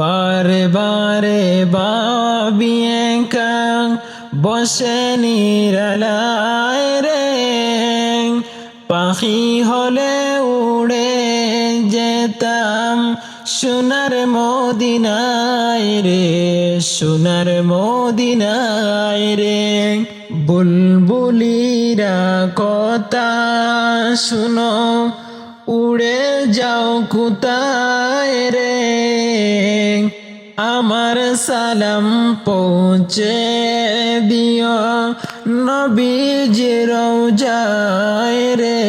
বারে বারে বাবি একা বসে নিরালায় রে। পাখি হলে উড়ে যেতাম সোনার মদিনায় রে, সোনার মদিনায় রে। বুলবুলিরা কথা শুনো উড়ে যাও কোথায় রে? আমার সালাম পৌঁছে দিও। নবীজির রোজায় রে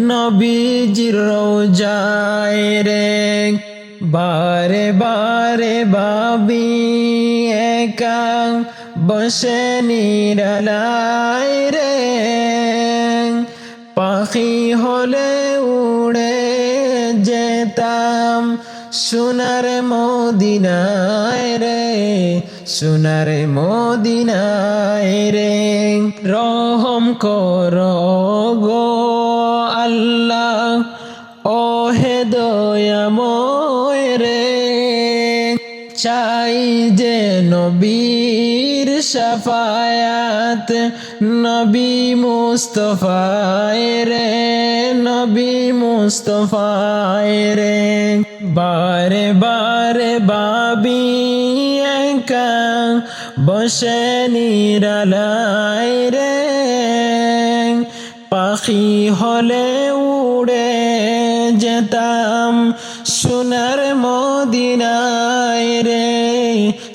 নবীজির রোজায় রে। বারে বারে বাবি একা, বসে নিরালায় রে। পাখি হলে যেতাম সোনার মদিনায় রে, সোনার মদিনায় রে। রহম কর গো আল্লাহ ও হে দয়াময় রে। চাই যে নবীর সাফায়াত। নবী মুস্তফায় রে, নবী মুস্তফায় রে। বারে বারে বাবি বসে নিরালায় রে। পাখি হলে উড়ে যেতাম সোনার মদিনায় রে,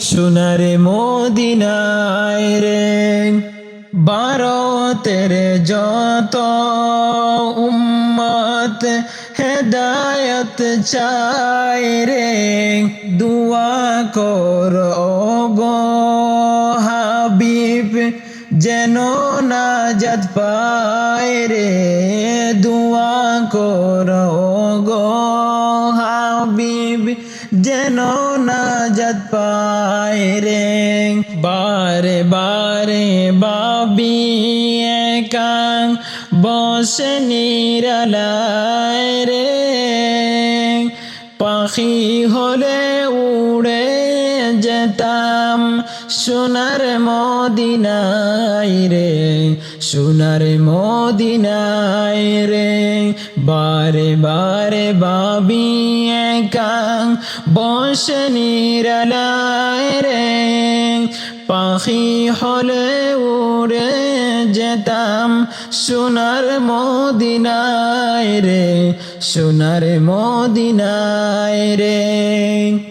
সোনার মদিনায় রে। ভারতের যত উম্মত হেদায়ত চায় রে, দুয়া কর যেন নাজাত পায় রে, দুয়া কর গো হাবিব। যেন নাজাত পায় রে, বারে বারে বাবি একা বসে নিরালায় রে। পাখি হলে উড়ে যেতাম সোনার মদিনায় রে, সোনার মদিনায় রে। বারে বারে বাবি একা, বসে নিরালায় রে। পাখি হলে উড়ে যেতাম, সোনার মদিনায় রে, সোনার মদিনায় রে।